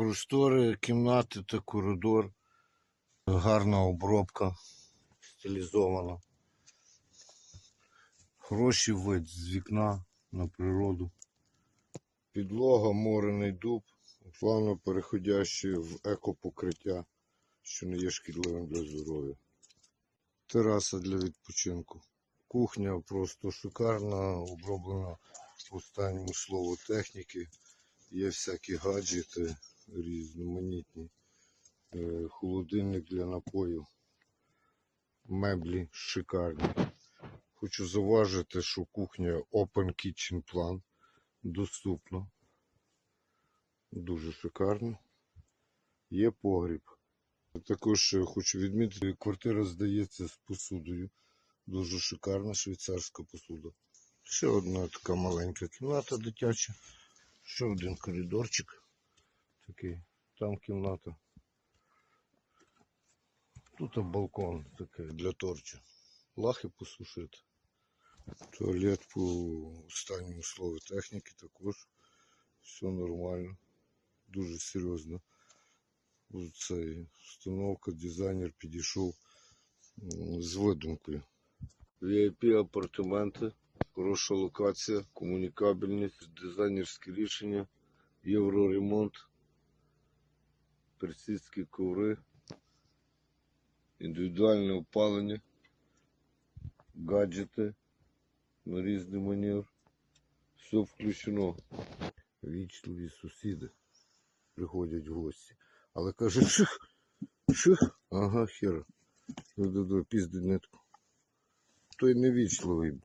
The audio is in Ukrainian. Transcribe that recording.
Простори кімнати та коридор. Гарна обробка стилізована. Хороший вид з вікна на природу. Підлога, морений дуб, плавно переходящий в екопокриття, що не є шкідливим для здоров'я. Тераса для відпочинку. Кухня просто шикарна, оброблена в останньому слову техніки. Є всякі гаджети різноманітні. Е, Холодильник для напоїв. Меблі шикарні. Хочу зауважити, що кухня Open Kitchen Plan доступна. Дуже шикарно. Є погріб. Також е, хочу відмітити, квартира здається з посудою. Дуже шикарна швейцарська посуда. Ще одна така маленька кімната дитяча. Ще один коридорчик. Такий. Там кімната. Тут балкон такий для торча. Лахи посушити. Туалет по останньому слову техніки також. Все нормально. Дуже серйозно. Цей установка, дизайнер підійшов з видумкою. VIP апартаменти, хороша локація, комунікабельність, дизайнерські рішення, євроремонт, персидські коври, індивідуальне опалення, гаджети на різний манер. Все включено. Вічливі сусіди приходять в гості. Але каже, ших, ших, ага, хер. Ну, нитку. Той невічливий.